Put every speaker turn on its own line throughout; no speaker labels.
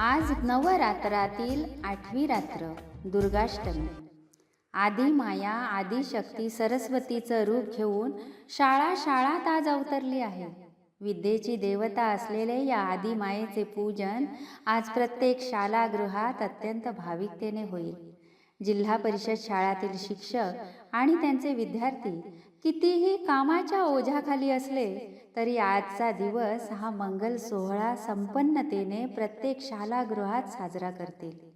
आज नवरात्रातील आठवी रात्र दुर्गाष्टमी. आदी माया आदी शक्ती सरस्वतीचं रूप घेऊन शाळा शाळात आज अवतरली आहे. विद्येची देवता असलेले या आदिमायेचे पूजन आज प्रत्येक शालागृहात अत्यंत भाविकतेने होईल. जिल्हा परिषद शाळातील शिक्षक आणि त्यांचे विद्यार्थी कितीही कामाच्या ओझ्याखाली असले तरी आजचा दिवस हा मंगल सोहळा संपन्नतेने प्रत्येक शालागृहात साजरा करतील.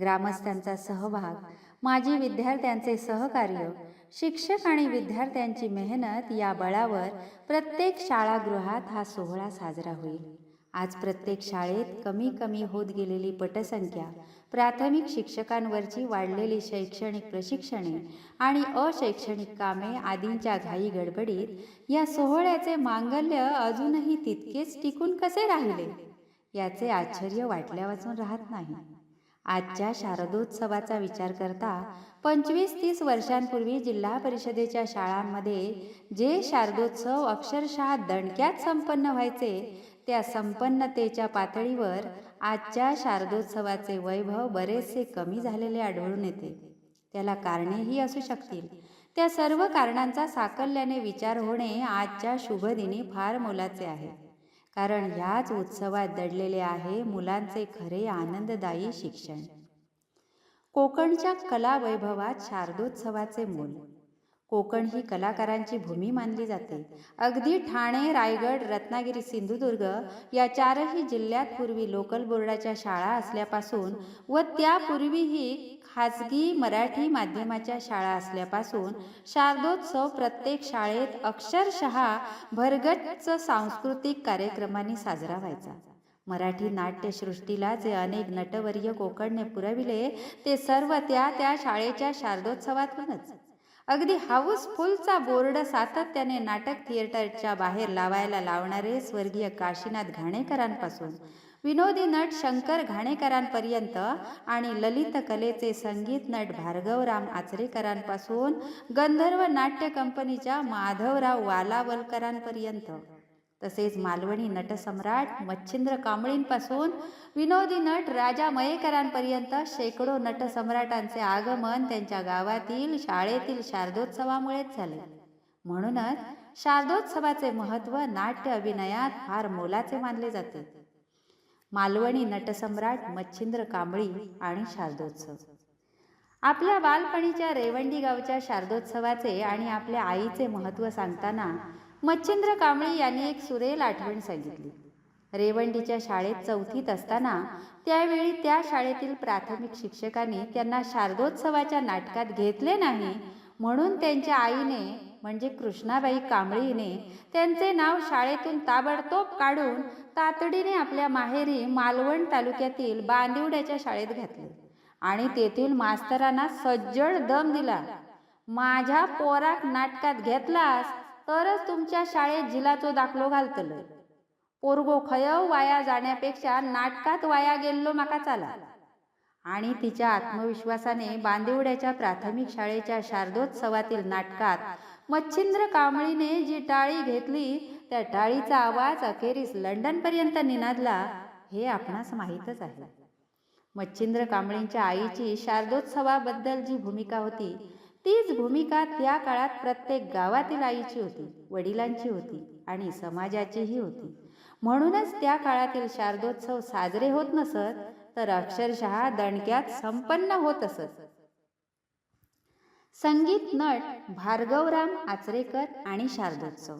ग्रामस्थांचा सहभाग माजी विद्यार्थ्यांचे सहकार्य शिक्षक आणि विद्यार्थ्यांची मेहनत या बळावर प्रत्येक शाळागृहात हा सोहळा साजरा होईल. आज प्रत्येक शाळेत कमी कमी होत गेलेली पटसंख्या प्राथमिक शिक्षकांवरची वाढलेली शैक्षणिक प्रशिक्षणे आणि अशैक्षणिक कामे आदींच्या घाई गडबडीत या सोहळ्याचे मांगल्य अजूनही तितकेच टिकून कसे राहिले? याचे आश्चर्य वाटल्या वाचून राहत नाही. आजच्या शारदोत्सवाचा विचार करता पंचवीस तीस वर्षांपूर्वी जिल्हा परिषदेच्या शाळांमध्ये जे शारदोत्सव अक्षरशः दणक्यात संपन्न व्हायचे त्या संपन्नतेच्या पातळीवर आजच्या शारदोत्सवाचे वैभव बरेचसे कमी झालेले आढळून येते. त्याला कारणेही असू शकतील. त्या सर्व कारणांचा साकल्याने विचार होणे आजच्या शुभदिनी फार मोलाचे आहे. कारण ह्याच उत्सवात दडलेले आहे मुलांचे खरे आनंददायी शिक्षण. कोकणच्या कला वैभवात शारदोत्सवाचे मूल कोकण ही कलाकारांची भूमी मानली जाते. अगदी ठाणे रायगड रत्नागिरी सिंधुदुर्ग या चारही जिल्ह्यात पूर्वी लोकल बोर्डाच्या शाळा असल्यापासून व त्यापूर्वीही खाजगी मराठी माध्यमाच्या शाळा असल्यापासून शारदोत्सव प्रत्येक शाळेत अक्षरशः भरगच्च सांस्कृतिक कार्यक्रमांनी साजरा व्हायचा. मराठी नाट्यसृष्टीला जे अनेक नटवर्य कोकणने पुरविले ते सर्व त्या त्या शाळेच्या शारदोत्सवातूनच. अगदी हाऊसफुलचा बोर्ड सातत्याने नाटक थिएटरच्या बाहेर लावायला लावणारे स्वर्गीय काशीनाथ घाणेकरांपासून विनोदी नट शंकर घाणेकरांपर्यंत आणि ललित कलेचे संगीत नट भार्गवराम आचरेकरांपासून गंधर्व नाट्य कंपनीच्या माधवराव वालावलकरांपर्यंत. तसेच मालवणी नटसम्राट मच्छिंद्र कांबळींपासून विनोदी नट राजा मयेकरांपर्यंत शेकडो नटसम्राटांचे आगमन त्यांच्या गावातील शाळेतील शारदोत्सवामुळेच झाले. म्हणूनच शारदोत्सवाचे महत्त्व नाट्य अभिनयात फार मोलाचे मानले जाते. मालवणी नटसम्राट मच्छिंद्र कांबळी आणि शारदोत्सव. आपल्या बालपणीच्या रेवंडी गावच्या शारदोत्सवाचे आणि आपल्या आईचे महत्त्व सांगताना मच्छिंद्र कांबळी यांनी एक सुरेल आठवण सांगितली. रेवंडीच्या शाळेत चौथीत असताना त्यावेळी त्या शाळेतील प्राथमिक शिक्षकांनी त्यांना शारदोत्सवाच्या नाटकात घेतले नाही म्हणून त्यांच्या आईने म्हणजे कृष्णाबाई कांबळीने त्यांचे नाव शाळेतून ताबडतोब काढून तातडीने आपल्या माहेरी मालवण तालुक्यातील बांदिवड्याच्या शाळेत घातले आणि तेथील मास्तरांना सज्जड दम दिला. माझ्या पोराक नाटकात घेतलास? तरच तुमच्या शाळेत जिलाचो दाखलो घालतलो. पोरगो खयव वाया जाण्यापेक्षा नाटकात वाया गेल्लो माका चाला. आणि तिच्या आत्मविश्वासाने बांदिवड्याच्या प्राथमिक शाळेच्या शारदोत्सवातील नाटकात मच्छिंद्र कांबळीने जी टाळी घेतली त्या टाळीचा आवाज अखेरीस लंडनपर्यंत निनादला हे आपणास माहीतच आहे. मच्छिंद्र कांबळींच्या आईची शारदोत्सवाबद्दल जी भूमिका होती तीच भूमिका त्या काळात प्रत्येक गावातील आईची होती वडिलांची होती आणि समाजाचीही होती. म्हणूनच त्या काळातील शारदोत्सव साजरे होत नसत तर अक्षरशः दणक्यात संपन्न होत असत. संगीत नट भार्गवराम आचरेकर आणि शारदोत्सव.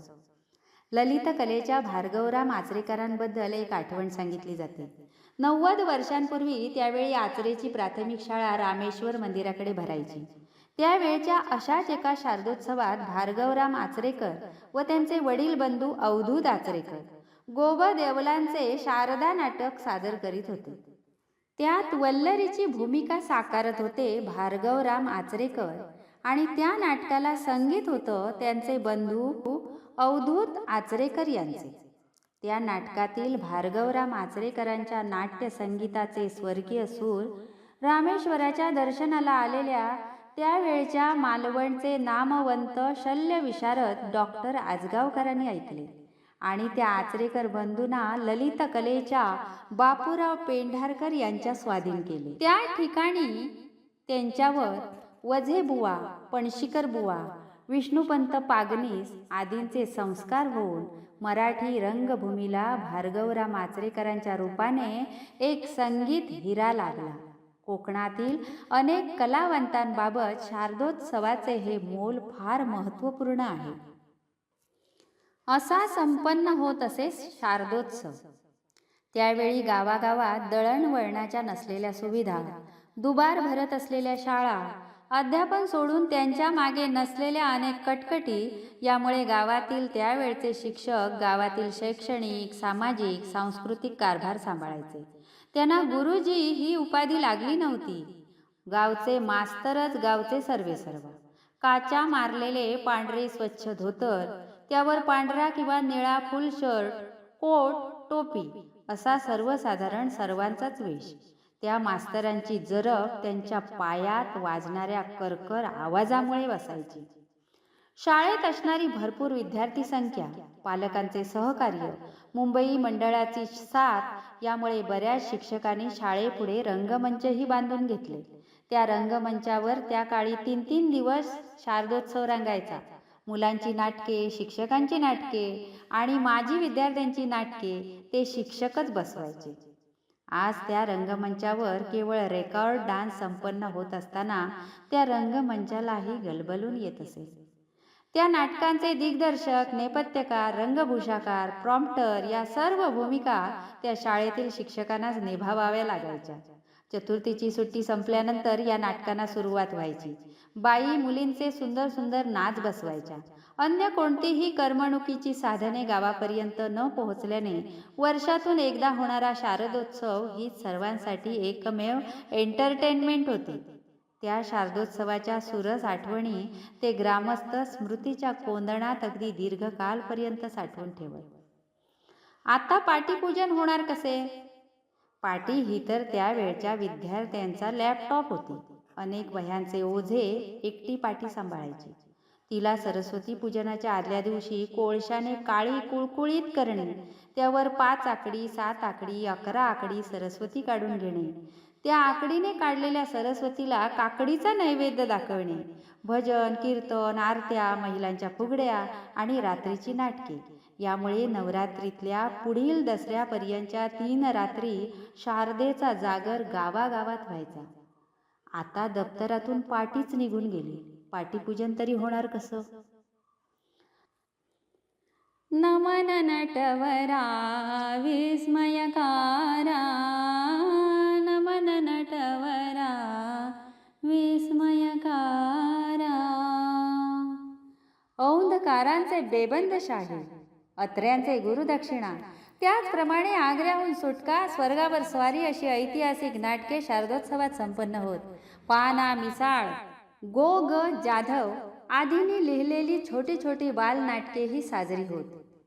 ललित कलेच्या भार्गवराम आचरेकरांबद्दल एक आठवण सांगितली जाते. नव्वद वर्षांपूर्वी त्यावेळी आचरेची प्राथमिक शाळा रामेश्वर मंदिराकडे भरायची. त्यावेळच्या अशाच एका शारदोत्सवात भार्गवराम आचरेकर व त्यांचे वडील बंधू अवधूत आचरेकर गोब देवलांचे शारदा नाटक सादर करीत होते. त्यात वल्लरीची भूमिका साकारत होते भार्गवराम आचरेकर आणि त्या नाटकाला संगीत होतं त्यांचे बंधू अवधूत आचरेकर यांचे. त्या नाटकातील भार्गवराम आचरेकरांच्या नाट्य संगीताचे स्वर्गीय सूर रामेश्वराच्या दर्शनाला आलेल्या त्यावेळच्या मालवणचे नामवंत शल्य विशारद डॉक्टर आजगावकरांनी ऐकले. आणि त्या आचरेकर बंधूंना ललित कलेच्या बापूराव पेंढारकर यांच्या स्वाधीन केले. त्या ठिकाणी त्यांच्यावर वझे बुवा पणशीकर बुवा विष्णुपंत पागनीस आदींचे संस्कार होऊन मराठी रंगभूमीला भार्गवराम आचरेकरांच्या रूपाने एक संगीत हिरा लागला. कोकणातील अनेक कलावंतांबाबत शारदोत्सवाचे हे मोल फार महत्त्वपूर्ण आहे. असा संपन्न होत असे शारदोत्सव. त्यावेळी गावागावात दळणवळणाच्या नसलेल्या सुविधा दुबार भरत असलेल्या शाळा अध्यापन सोडून त्यांच्या मागे नसलेल्या अनेक कटकटी यामुळे गावातील त्यावेळचे शिक्षक गावातील शैक्षणिक सामाजिक सांस्कृतिक कारभार सांभाळायचे. त्यांना गुरुजी ही उपाधी लागली नव्हती. गावचे मास्तरच गावचे सर्वे सर्व काचा मारलेले पांढरे स्वच्छ धोतर त्यावर पांढरा किंवा निळा फुल शर्ट कोट टोपी असा सर्वसाधारण सर्वांचाच वेश. त्या मास्तरांची जरब त्यांच्या पायात वाजणाऱ्या करकर आवाजामुळे बसायची शाळेत असणारी भरपूर विद्यार्थी संख्या पालकांचे सहकार्य मुंबई मंडळाची साथ यामुळे बऱ्याच शिक्षकांनी शाळेपुढे रंगमंचही बांधून घेतले. त्या रंगमंचावर त्या काळी तीन तीन दिवस शारदोत्सव रंगायचा. मुलांची नाटके शिक्षकांची नाटके आणि माजी विद्यार्थ्यांची नाटके ते शिक्षकच बसवायचे. आज त्या रंगमंचावर केवळ रेकॉर्ड डान्स संपन्न होत असताना त्या रंगमंचालाही गलबलून येत असे. त्या नाटकांचे दिग्दर्शक नेपथ्यकार रंगभूषाकार प्रॉम्प्टर या सर्व भूमिका त्या शाळेतील शिक्षकांनाच निभावाव्या लागायच्या. चतुर्थीची सुट्टी संपल्यानंतर या नाटकांना सुरुवात व्हायची. बाई मुलींचे सुंदर सुंदर नाच बसवायच्या. अन्य कोणतीही करमणुकीची साधने गावापर्यंत न पोहोचल्याने वर्षातून एकदा होणारा शारदोत्सव ही सर्वांसाठी एकमेव एंटरटेनमेंट होती. त्या शारदोत्सवाच्या सुरस आठवणी ते ग्रामस्थ स्मृतीच्या कोंदणात अगदी दीर्घकालपर्यंत साठवून ठेवत. आता पाटीपूजन होणार कसे? पाटी ही तर त्यावेळच्या विद्यार्थ्यांचा लॅपटॉप होती. अनेक वह्यांचे ओझे एकटी पाटी सांभाळायची. तिला सरस्वती पूजनाच्या आदल्या दिवशी कोळशाने काळी कुळकुळीत करणे. त्यावर पाच आकडी सात आकडी अकरा आकडी सरस्वती काढून घेणे. त्या आकडीने काढलेल्या सरस्वतीला काकडीचा नैवेद्य दाखवणे भजन कीर्तन आरत्या महिलांच्या फुगड्या आणि रात्रीची नाटके. यामुळे नवरात्रीतल्या पुढील दसऱ्यापर्यंतच्या तीन रात्री शारदेचा जागर गावागावात व्हायचा. आता दप्तरातून पाटीच निघून गेली. पाटीपूजन तरी होणार कसं? नमन नटवरा विस्मयकारा नमन नटवरा विस्मयकारा. औंधकारांचे बेबंद शाही अत्र्यांचे गुरुदक्षिणा. त्याचप्रमाणे आग्र्याहून सुटका स्वर्गावर स्वारी अशी ऐतिहासिक नाटके शारदोत्सवात संपन्न होत. पाना मिसाळ गो ग जाधव आदींनी लिहिलेली छोटी छोटी बालनाटकेही साजरी होत.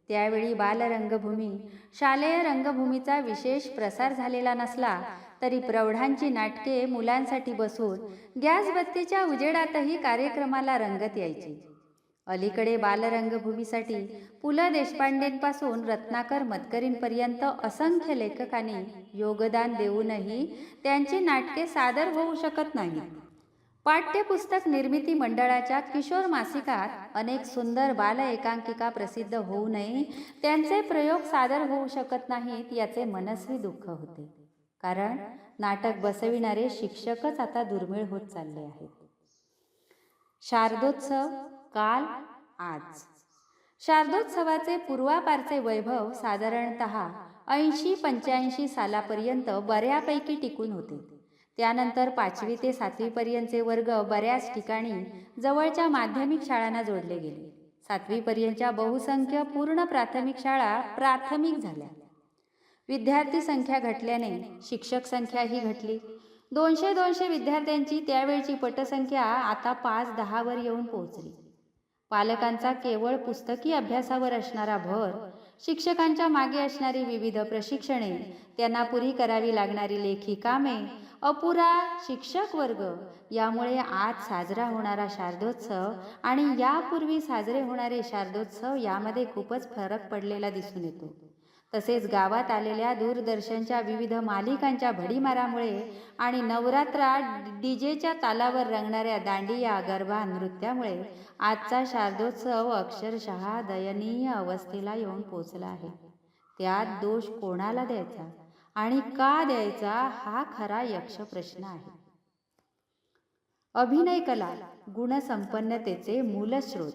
त्यावेळी बालरंगभूमी शालेय रंगभूमीचा विशेष प्रसार झालेला नसला तरी प्रौढांची नाटके मुलांसाठी बसून गॅसबत्तीच्या उजेडातही कार्यक्रमाला रंगत यायची. अलीकडे बालरंगभूमीसाठी पु ल देशपांडेंपासून रत्नाकर मतकरींपर्यंत असंख्य लेखकांनी योगदान देऊनही त्यांची नाटके सादर होऊ शकत नाहीत. पाठ्यपुस्तक निर्मिती मंडळाच्या किशोर मासिकात अनेक सुंदर बाल एकांकिका प्रसिद्ध होऊनही त्यांचे प्रयोग सादर होऊ शकत नाहीत याचे मनस्वी दुःख होते. कारण नाटक बसविणारे शिक्षकच आता दुर्मिळ होत चालले आहेत. शारदोत्सव काल आज. शारदोत्सवाचे पूर्वापारचे वैभव साधारणत ऐंशी पंच्याऐंशी सालापर्यंत बऱ्यापैकी टिकून होते. त्यानंतर पाचवी ते सातवीपर्यंतचे वर्ग बऱ्याच ठिकाणी जवळच्या माध्यमिक शाळांना जोडले गेले. सातवीपर्यंतच्या बहुसंख्य पूर्ण प्राथमिक शाळा प्राथमिक झाल्या. विद्यार्थी संख्या घटल्याने शिक्षक संख्याही घटली. दोनशे दोनशे विद्यार्थ्यांची त्यावेळची पटसंख्या आता पाच दहावर येऊन पोहोचली. पालकांचा केवळ पुस्तकी अभ्यासावर असणारा भर शिक्षकांच्या मागे असणारी विविध प्रशिक्षणे त्यांना पुरी करावी लागणारी लेखी कामे अपुरा शिक्षक वर्ग यामुळे आज साजरा होणारा शारदोत्सव आणि यापूर्वी साजरे होणारे शारदोत्सव यामध्ये खूपच फरक पडलेला दिसून येतो. तसेच गावात आलेल्या दूरदर्शनच्या विविध मालिकांच्या भडीमारामुळे आणि नवरात्रात डीजेच्या तालावर रंगणाऱ्या दांडिया गरबा नृत्यामुळे आजचा शारदोत्सव अक्षरशः दयनीय अवस्थेला येऊन पोचला आहे. त्यात दोष कोणाला द्यायचा आणि का द्यायचा हा खरा यक्ष प्रश्न आहे. अभिनय कला गुणसंपन्नतेचे मूलस्रोत.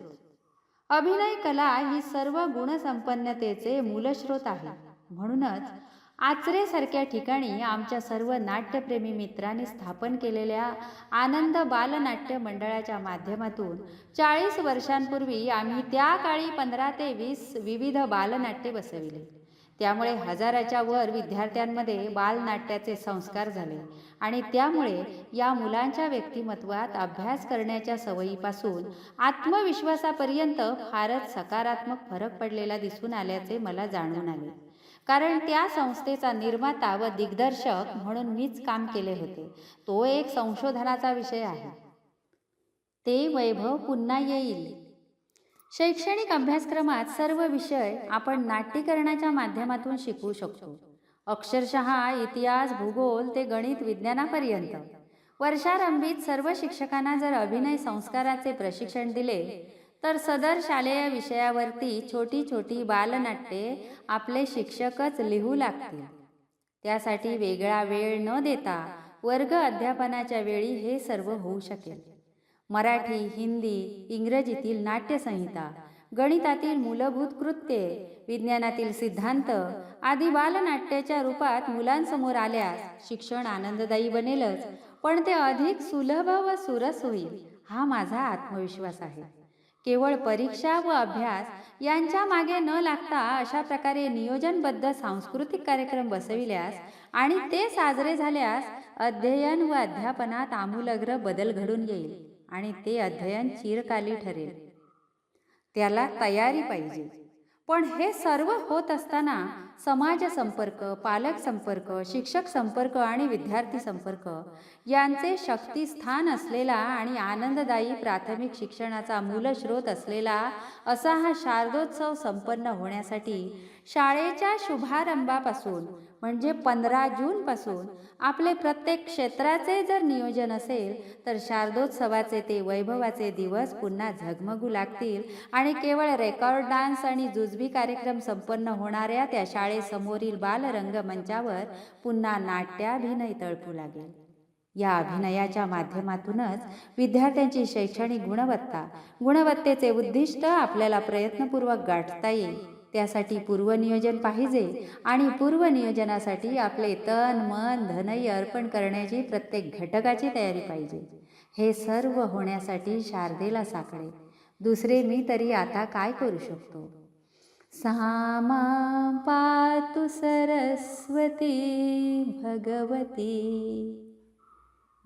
अभिनय कला ही सर्व गुणसंपन्नतेचे मूलस्रोत आहे. म्हणूनच आचरेसारख्या ठिकाणी आमच्या सर्व नाट्यप्रेमी मित्रांनी स्थापन केलेल्या आनंद बालनाट्य मंडळाच्या माध्यमातून चाळीस वर्षांपूर्वी आम्ही त्या काळी पंधरा ते वीस विविध बालनाट्ये बसविले. त्यामुळे हजाराच्या वर विद्यार्थ्यांमध्ये बालनाट्याचे संस्कार झाले. आणि त्यामुळे या मुलांच्या व्यक्तिमत्वात अभ्यास करण्याच्या सवयीपासून आत्मविश्वासापर्यंत फारच सकारात्मक फरक पडलेला दिसून आल्याचे मला जाणून आले. कारण त्या संस्थेचा निर्माता व दिग्दर्शक म्हणून मीच काम केले होते. तो एक संशोधनाचा विषय आहे. ते वैभव पुन्हा येईल. शैक्षणिक अभ्यासक्रमात सर्व विषय आपण नाट्यकरणाच्या माध्यमातून शिकवू शकतो. अक्षरशः इतिहास भूगोल ते गणित विज्ञानापर्यंत. वर्षारंभीत सर्व शिक्षकांना जर अभिनय संस्काराचे प्रशिक्षण दिले तर सदर शालेय विषयावरती छोटी छोटी बालनाट्ये आपले शिक्षकच लिहू लागतील. त्यासाठी वेगळा वेळ न देता वर्ग अध्यापनाच्या वेळी हे सर्व होऊ शकेल. मराठी हिंदी इंग्रजीतील नाट्यसंहिता गणितातील मूलभूत कृत्ये विज्ञानातील सिद्धांत आदी बालनाट्याच्या रूपात मुलांसमोर आल्यास शिक्षण आनंददायी बनेलच पण ते अधिक सुलभ व सुरस होईल हा माझा आत्मविश्वास आहे. केवळ परीक्षा व अभ्यास यांच्या मागे न लागता अशा प्रकारे नियोजनबद्ध सांस्कृतिक कार्यक्रम बसविल्यास आणि ते साजरे झाल्यास अध्ययन व अध्यापनात आमूलग्र बदल घडून येईल. आणि ते अध्ययन चिरकाली ठरेल. त्याला तयारी पाहिजे. पण हे सर्व होत असताना समाज संपर्क पालक संपर्क शिक्षक संपर्क आणि विद्यार्थी संपर्क यांचे शक्तिस्थान असलेला आणि आनंददायी प्राथमिक शिक्षणाचा मूलस्रोत असलेला असा हा शारदोत्सव संपन्न होण्यासाठी शाळेच्या शुभारंभापासून म्हणजे पंधरा जूनपासून आपले प्रत्येक क्षेत्राचे जर नियोजन असेल तर शारदोत्सवाचे ते वैभवाचे दिवस पुन्हा झगमगू लागतील आणि केवळ रेकॉर्ड डान्स आणि जुजबी कार्यक्रम संपन्न होणाऱ्या त्या शाळेसमोरील बालरंगमंचावर पुन्हा नाट्याभिनय तळपू लागेल. या अभिनयाच्या माध्यमातूनच विद्यार्थ्यांची शैक्षणिक गुणवत्ता गुणवत्तेचे उद्दिष्ट आपल्याला प्रयत्नपूर्वक गाठता येईल. त्यासाठी पूर्वनियोजन पाहिजे आणि पूर्वनियोजनासाठी आपले तन मन धनही अर्पण करण्याची प्रत्येक घटकाची तयारी पाहिजे. हे सर्व होण्यासाठी शारदेला साकडे. दुसरे मी तरी आता काय करू शकतो? सामा पातु सरस्वती भगवती.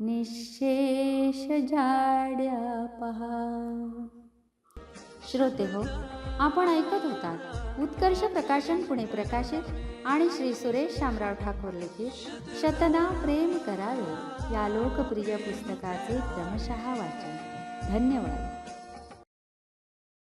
निशेष जाड्या पहा. श्रोते हो आपण ऐकत होतात. उत्कर्ष प्रकाशन पुणे प्रकाशित आणि श्री सुरेश शामराव ठाकूर लिखित. शतना प्रेम करावे. या लोकप्रिय पुस्तकाचे क्रमशः वाचन. धन्यवाद.